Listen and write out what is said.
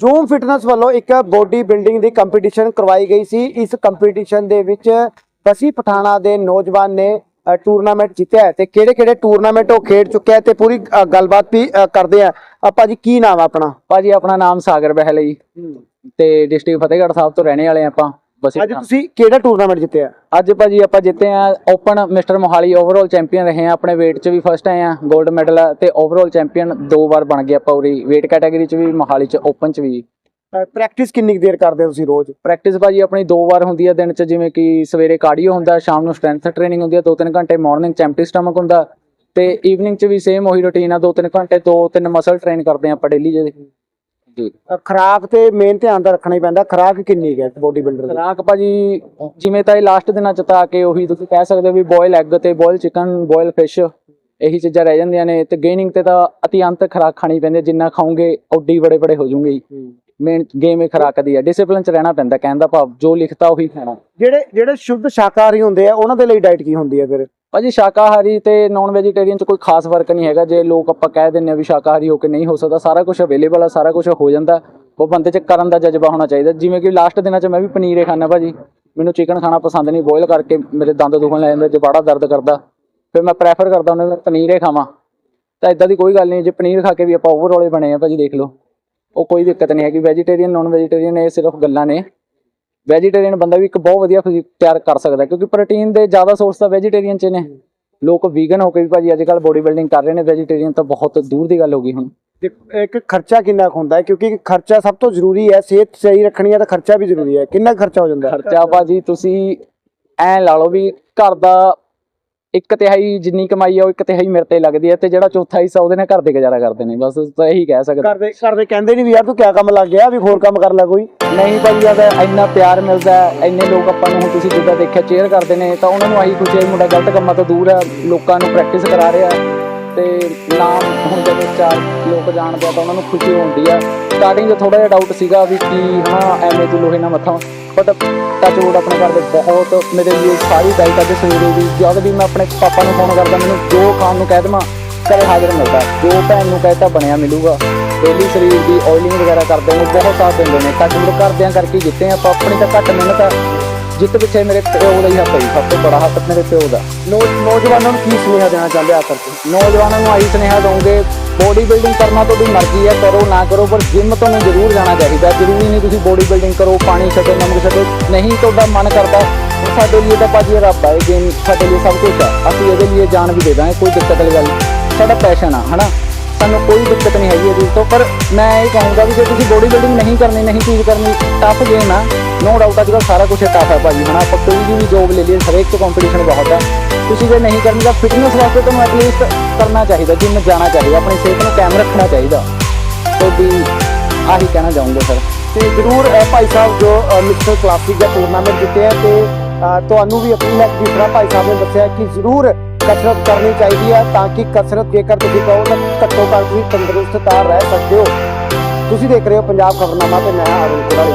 Zoom fitness ਵੱਲੋਂ ਇੱਕ body building ਦੀ competition ਕਰਵਾਈ ਗਈ ਸੀ। ਇਸ ਕੰਪੀਟੀਸ਼ਨ ਦੇ ਵਿੱਚ ਬਸੀ ਪਠਾਣਾ ਦੇ ਨੌਜਵਾਨ ਨੇ ਟੂਰਨਾਮੈਂਟ ਜਿੱਤਿਆ ਹੈ ਤੇ ਕਿਹੜੇ ਕਿਹੜੇ ਟੂਰਨਾਮੈਂਟ ਉਹ ਖੇਡ ਚੁੱਕਿਆ ਹੈ ਤੇ ਪੂਰੀ ਗੱਲਬਾਤ ਵੀ ਕਰਦੇ ਆ ਆਪਾਂ ਜੀ ਕੀ ਨਾਮ ਆਪਣਾ? ਭਾਜੀ ਆਪਣਾ ਨਾਮ ਸਾਗਰ ਬਹਿਲ ਜੀ। ਤੇ ਡਿਸਟ੍ਰਿਕਟ ਫਤਿਹਗੜ੍ਹ ਸਾਹਿਬ ਤੋਂ ਰਹਿਣੇ ਵਾਲੇ ਆਪਾਂ। ਬਸ ਅੱਜ ਤੁਸੀਂ ਕਿਹੜਾ ਟੂਰਨਾਮੈਂਟ ਜਿੱਤਿਆ? ਅੱਜ ਭਾਜੀ ਆਪਾਂ ਜਿੱਤੇ ਆ open mister Mohali overall champion ਰਹੇ ਆ ਆਪਣੇ weight 'ਚ ਵੀ ਫਸਟ ਆਏ ਆ 골ਡ ਮੈਡਲ ਤੇ ਓਵਰਆਲ ਚੈਂਪੀਅਨ ਦੋ ਵਾਰ ਬਣ ਗਏ ਆਪਾਂ ਉਰੀ weight ਕੈਟਾਗਰੀ 'ਚ ਵੀ ਮੋਹਾਲੀ 'ਚ ਓਪਨ 'ਚ ਵੀ। ਪ੍ਰੈਕਟਿਸ ਕਿੰਨੀ ਕੁ ਦੇਰ ਕਰਦੇ ਹੋ ਤੁਸੀਂ ਰੋਜ਼? ਪ੍ਰੈਕਟਿਸ ਭਾਜੀ ਆਪਣੀ ਦੋ ਵਾਰ ਹੁੰਦੀ ਆ ਦਿਨ 'ਚ ਜਿਵੇਂ ਕਿ ਸਵੇਰੇ ਕਾਰਡੀਓ ਹੁੰਦਾ ਸ਼ਾਮ ਨੂੰ ਸਟਰੈਂਥ ਟ੍ਰੇਨਿੰਗ ਹੁੰਦੀ ਆ ਦੋ ਤਿੰਨ ਘੰਟੇ ਮਾਰਨਿੰਗ ਚ ਐਮਟੀ ਸਟਮਕ ਹੁੰਦਾ ਤੇ ਈਵਨਿੰਗ 'ਚ ਵੀ ਸੇਮ ਉਹੀ ਰੁਟੀਨ ਆ ਦੋ ਤਿੰਨ ਘੰਟੇ ਦੋ ਤਿੰਨ ਮਸਲ ਟ੍ਰੇਨ ਕਰਦੇ ਆ ਆਪਾਂ ਡੇਲੀ ਜੀ ਜੀ। ਖੁਰਾਕ ਤੇ ਮੇਨ ਧਿਆਨ ਤਾਂ ਰੱਖਣਾ ਹੀ ਪੈਂਦਾ ਖੁਰਾਕ ਕਿੰਨੀ ਹੈ ਬੋਡੀ ਬਿਲਡਰ ਦੀ? ਖੁਰਾਕ ਭਾਜੀ ਜਿਵੇਂ ਤਾਂ ਇਹ ਲਾਸਟ ਦਿਨਾਂ ਚ ਤਾਂ ਆ ਕੇ ਉਹੀ ਤੁਸੀਂ ਕਹਿ ਸਕਦੇ ਹੋ ਵੀ ਬੋਇਲ ਐਗ ਤੇ ਬੋਇਲ ਚਿਕਨ ਬੋਇਲ ਫਿਸ਼ ਇਹੀ ਚੀਜ਼ਾਂ ਰਹਿ ਜਾਂਦੀਆਂ ਨੇ ਤੇ ਗੇਨਿੰਗ ਤੇ ਤਾਂ ਅਤਿਅੰਤ ਖੁਰਾਕ ਖਾਣੀ ਪੈਂਦੀ ਜਿੰਨਾ ਖਾਓਗੇ ਓਡੀ ਬੜੇ ਬੜੇ ਹੋ ਜਾਓਗੇ ਜੀ। ਮੇਨ ਗੇਮ ਇਹ ਖੁਰਾਕ ਦੀ ਹੈ ਡਿਸਪਲਿਨ ਚ ਰਹਿਣਾ ਪੈਂਦਾ ਕਹਿਣ ਦਾ ਭਾਵ ਜੋ ਲਿਖਤਾ ਉਹੀ ਖਾਣਾ। ਜਿਹੜੇ ਜਿਹੜੇ ਸ਼ੁੱਧ ਸ਼ਾਕਾਹਾਰੀ ਹੁੰਦੇ ਆ ਉਹਨਾਂ ਦੇ ਲਈ ਡਾਈਟ ਕੀ ਹੁੰਦੀ ਹੈ ਫਿਰ? ਭਾਜੀ ਸ਼ਾਕਾਹਾਰੀ ਤੇ ਨਾਨ ਵੈਜੀਟੇਰੀਅਨ ਚ ਕੋਈ ਖਾਸ ਫ਼ਰਕ ਨਹੀਂ ਹੈਗਾ। ਜੇ ਲੋਕ ਆਪਾਂ ਕਹਿ ਦਿੰਨੇ ਆ ਵੀ ਸ਼ਾਕਾਹਾਰੀ ਹੋ ਕੇ ਨਹੀਂ ਹੋ ਸਕਦਾ, ਸਾਰਾ ਕੁਝ ਅਵੇਲੇਬਲ ਆ, ਸਾਰਾ ਕੁਝ ਹੋ ਜਾਂਦਾ। ਉਹ ਬੰਦੇ ਚ ਕਰਨ ਦਾ ਜਜ਼ਬਾ ਹੋਣਾ ਚਾਹੀਦਾ। ਜਿਵੇਂ ਕਿ ਲਾਸਟ ਦਿਨਾਂ ਚ ਮੈਂ ਵੀ ਪਨੀਰ ਹੀ ਖਾਣਾ ਭਾਜੀ। ਮੈਨੂੰ ਚਿਕਨ ਖਾਣਾ ਪਸੰਦ ਨਹੀਂ ਬੋਇਲ ਕਰਕੇ ਮੇਰੇ ਦੰਦ ਦੁਖਣ ਲੱਗ ਜਾਂਦੇ ਜਬਾੜਾ ਦਰਦ ਕਰਦਾ, ਫਿਰ ਮੈਂ ਪ੍ਰੈਫਰ ਕਰਦਾ ਉਹਨਾਂ ਨੂੰ ਪਨੀਰ ਹੀ ਖਾਵਾਂ। ਤਾਂ ਇਦਾਂ ਦੀ ਕੋਈ ਗੱਲ ਨਹੀਂ, ਜੇ ਪਨੀਰ ਖਾ ਕੇ ਵੀ ਆਪਾਂ ਓਵਰ ਓਵਰਆਲ ਬਣੇ ਆ ਭਾਜੀ ਦੇਖ ਲਓ। ਉਹ ਕੋਈ ਦਿੱਕਤ ਨਹੀਂ ਹੈਗੀ। ਵੈਜੀਟੇਰੀਅਨ ਨਾਨ ਵੈਜੀਟੇਰੀਅਨ ਇਹ ਸਿਰਫ ਗੱਲਾਂ ਨੇ। ਵੈਜੀਟੇਰੀਅਨ ਬੰਦਾ ਵੀ ਇੱਕ ਬਹੁਤ ਵਧੀਆ ਫਿਜ਼ੀਕ ਤਿਆਰ ਕਰ ਸਕਦਾ ਕਿਉਂਕਿ ਪ੍ਰੋਟੀਨ ਦੇ ਜ਼ਿਆਦਾ ਸੋਰਸ ਤਾਂ ਵੈਜੀਟੇਰੀਅਨ ਚ ਨੇ। ਲੋਕ ਵੀਗਨ ਹੋ ਕੇ ਵੀ ਭਾਜੀ ਅੱਜ ਕੱਲ ਬੋਡੀ ਬਿਲਡਿੰਗ ਕਰ ਰਹੇ ਨੇ ਵੈਜੀਟੇਰੀਅਨ ਤਾਂ ਬਹੁਤ ਦੂਰ ਦੀ ਗੱਲ ਹੋ ਗਈ ਹੁਣ। ਇੱਕ ਖਰਚਾ ਕਿੰਨਾ ਹੁੰਦਾ ਹੈ ਕਿਉਂਕਿ ਖਰਚਾ ਸਭ ਤੋਂ ਜ਼ਰੂਰੀ ਹੈ ਸਿਹਤ ਸਹੀ ਰੱਖਣੀ ਹੈ ਤਾਂ ਖਰਚਾ ਵੀ ਜ਼ਰੂਰੀ ਹੈ। ਕਿੰਨਾ ਖਰਚਾ ਹੋ ਜਾਂਦਾ ਖਰਚਾ ਭਾਜੀ ਤੁਸੀਂ ਐ ਲਾ ਲਓ ਵੀ ਘਰ ਦਾ ਇੱਕ ਤਿਹਾਈ ਜਿੰਨੀ ਕਮਾਈ ਆ ਉਹ ਇੱਕ ਤਿਹਾਈ ਮੇਰੇ ਤੇ ਲੱਗਦੀ ਹੈ ਤੇ ਜਿਹੜਾ ਚੌਥਾ ਹਿੱਸਾ ਉਹਦੇ ਨਾਲ ਘਰ ਦੇ ਗੁਜ਼ਾਰਾ ਕਰਦੇ ਨੇ ਬਸ ਤਾਂ ਇਹੀ ਕਹਿ ਸਕਦਾ। ਘਰ ਦੇ ਘਰ ਦੇ ਕਹਿੰਦੇ ਨਹੀਂ ਵੀ ਯਾਰ ਤੂੰ ਕਿਆ ਕੰਮ ਲੱਗ ਗਿਆ ਵੀ ਹੋਰ ਕੰਮ ਕਰ ਲੈ ਕੋਈ। ਨਹੀਂ ਭਾਜੀ ਜਦ ਇੰਨਾ ਪਿਆਰ ਮਿਲਦਾ ਇੰਨੇ ਲੋਕ ਆਪਾਂ ਨੂੰ ਤੁਸੀਂ ਜਿੱਦਾਂ ਦੇਖਿਆ ਚੇਅਰ ਕਰਦੇ ਨੇ ਤਾਂ ਉਹਨਾਂ ਨੂੰ ਆਹੀ ਖੁਸ਼ੀ ਹੈ ਮੁੰਡਾ ਗਲਤ ਕੰਮਾਂ ਤੋਂ ਦੂਰ ਹੈ ਲੋਕਾਂ ਨੂੰ ਪ੍ਰੈਕਟਿਸ ਕਰਾ ਰਿਹਾ ਤੇ ਨਾਮ ਹੁਣ ਜਦੋਂ ਚਾਰ ਲੋਕ ਜਾਣਦੇ ਆ ਤਾਂ ਉਹਨਾਂ ਨੂੰ ਖੁਸ਼ੀ ਹੁੰਦੀ ਆ ਸਟਾਰਟਿੰਗ 'ਚ ਥੋੜਾ ਜਿਹਾ ਡਾਊਟ ਸੀਗਾ ਵੀ ਕੀ ਹਾਂ ਐਵੇਂ ਤੂੰ ਲੋਹੇ ਨਾਲ ਮੱਥਾ ਬਟ ਟੱਚ ਆਪਣੇ ਘਰ ਦੇ ਬਹੁਤ ਮੇਰੇ ਲਈ ਸਾਰੀ ਡਾਈਟ ਅੱਜ ਸਵੇਰੇ ਵੀ ਜਦ ਵੀ ਮੈਂ ਆਪਣੇ ਪਾਪਾ ਨੂੰ ਫੋਨ ਕਰਦਾ, ਮੈਨੂੰ ਜੋ ਖਾਣ ਨੂੰ ਕਹਿ ਦੇਵਾਂ, ਘਰੇ ਹਾਜ਼ਰ ਮਿਲਦਾ। ਜੋ ਭੈਣ ਨੂੰ ਕਹਿਤਾ ਬਣਿਆ ਮਿਲੂਗਾ। ਡੇਲੀ ਸਰੀਰ ਦੀ ਆਇਲਿੰਗ ਵਗੈਰਾ ਕਰਦੇ ਨੇ, ਬਹੁਤ ਸਾਥ ਦਿੰਦੇ ਨੇ। ਟੱਚ ਵੁੱਡ ਕਰਦਿਆਂ ਕਰਕੇ ਹੀ ਜਿੱਤੇ ਆਪਾਂ ਆਪਣੀ ਤਾਂ ਘੱਟ ਮਿਹਨਤ ਆ। ਜਿੱਤ ਪਿੱਛੇ ਮੇਰੇ ਪਿਓ ਦਾ ਹੀ ਹੱਥ ਹੈ ਸਭ ਤੋਂ ਬੜਾ ਹੱਥ ਮੇਰੇ ਪਿਓ ਦਾ। ਨੌ- ਨੌਜਵਾਨਾਂ ਨੂੰ ਕੀ ਸੁਨੇਹਾ ਦੇਣਾ ਚਾਹੁੰਦੇ ਆ ਕਰਕੇ ਨੌਜਵਾਨਾਂ ਨੂੰ ਆਈ ਸੁਨੇਹਾ ਦਵਾਂਗੇ ਬੋਡੀ ਬਿਲਡਿੰਗ ਕਰਨਾ ਤੁਹਾਡੀ ਮਰਜ਼ੀ ਹੈ, ਕਰੋ, ਨਾ ਕਰੋ, ਪਰ ਜਿਮ ਤੁਹਾਨੂੰ ਜ਼ਰੂਰ ਜਾਣਾ ਚਾਹੀਦਾ। ਜ਼ਰੂਰੀ ਨਹੀਂ ਤੁਸੀਂ ਬੋਡੀ ਬਿਲਡਿੰਗ ਕਰੋ, ਪਾਣੀ ਛੱਡੋ, ਨਮਕ ਛੱਡੋ। ਨਹੀਂ, ਤੁਹਾਡਾ ਮਨ ਕਰਦਾ ਸਾਡੇ ਲਈ ਤਾਂ ਭਾਜੀ ਇਹ ਰੱਬ ਹੈ ਗੇਮ ਸਾਡੇ ਲਈ ਸਭ ਕੁਝ ਹੈ। ਅਸੀਂ ਇਹਦੇ ਲਈ ਜਾਨ ਵੀ ਦੇ ਦਾਂਗੇ, ਕੋਈ ਦਿੱਕਤ ਵਾਲੀ ਗੱਲ ਨਹੀਂ। ਸਾਡਾ ਪੈਸ਼ਨ ਆ, ਹਨਾ? ਸਾਨੂੰ ਕੋਈ ਦਿੱਕਤ ਨਹੀਂ ਹੈਗੀ ਇਹਦੇ ਤੋਂ, ਪਰ ਮੈਂ ਇਹ ਕਹੂੰਗਾ ਵੀ ਜੇ ਤੁਸੀਂ ਬੋਡੀ ਬਿਲਡਿੰਗ ਨਹੀਂ ਕਰਨੀ, ਨਹੀਂ ਚੀਜ਼ ਕਰਨੀ ਟਫ ਗੇਮ ਆ। ਨੋ ਡਾਊਟ ਅੱਜ ਕੱਲ੍ਹ ਸਾਰਾ ਕੁਝ ਟਫ ਹੈ ਭਾਜੀ, ਹਨਾ? ਆਪਾਂ ਕੋਈ ਵੀ ਜੋਬ ਲੈ ਲਈਏ, ਹਰੇਕ ਚ ਕੰਪੀਟੀਸ਼ਨ ਬਹੁਤ ਆ। ਤੁਸੀਂ ਜੇ ਨਹੀਂ ਕਰਨੀ ਤਾਂ ਫਿਟਨੈਸ ਵਾਸਤੇ ਤੁਹਾਨੂੰ ਐਟਲੀਸਟ ਕਰਨਾ ਚਾਹੀਦਾ ਜਿੰਮ ਜਾਣਾ ਚਾਹੀਦਾ ਆਪਣੀ ਸਿਹਤ ਨੂੰ ਕਾਇਮ ਰੱਖਣਾ ਚਾਹੀਦਾ। ਤੇ ਵੀ ਆਹੀ ਕਹਿਣਾ ਚਾਹੂੰਗਾ ਸਰ ਤੇ ਜ਼ਰੂਰ ਭਾਈ ਸਾਹਿਬ ਜੋ ਅ, ਕਲਾਸਿਕ ਦਾ ਟੂਰਨਾਮੈਂਟ ਜਿੱਤੇ ਹੈ ਤੇ ਤੁਹਾਨੂੰ ਵੀ ਆਪਣੀ ਮੈਂ ਕਿ ਭਾਈ ਸਾਹਿਬ ਨੇ ਦੱਸਿਆ ਕਿ ਜ਼ਰੂਰ ਕਸਰਤ ਕਰਨੀ ਚਾਹੀਦੀ ਹੈ ਤਾਂ ਕਿ ਕਸਰਤ ਜੇਕਰ ਤੁਸੀਂ ਕਹੋ ਤਾਂ ਘੱਟੋ ਘੱਟ ਤੁਸੀਂ ਤੰਦਰੁਸਤ ਤਾਂ ਰਹਿ ਸਕਦੇ ਹੋ। ਤੁਸੀਂ ਦੇਖ ਰਹੇ ਹੋ ਪੰਜਾਬ ਖਬਰਨਾਮਾ ਤੇ ਮੈਂ ਅਰੁਣ ਕੁਰਾਲੀ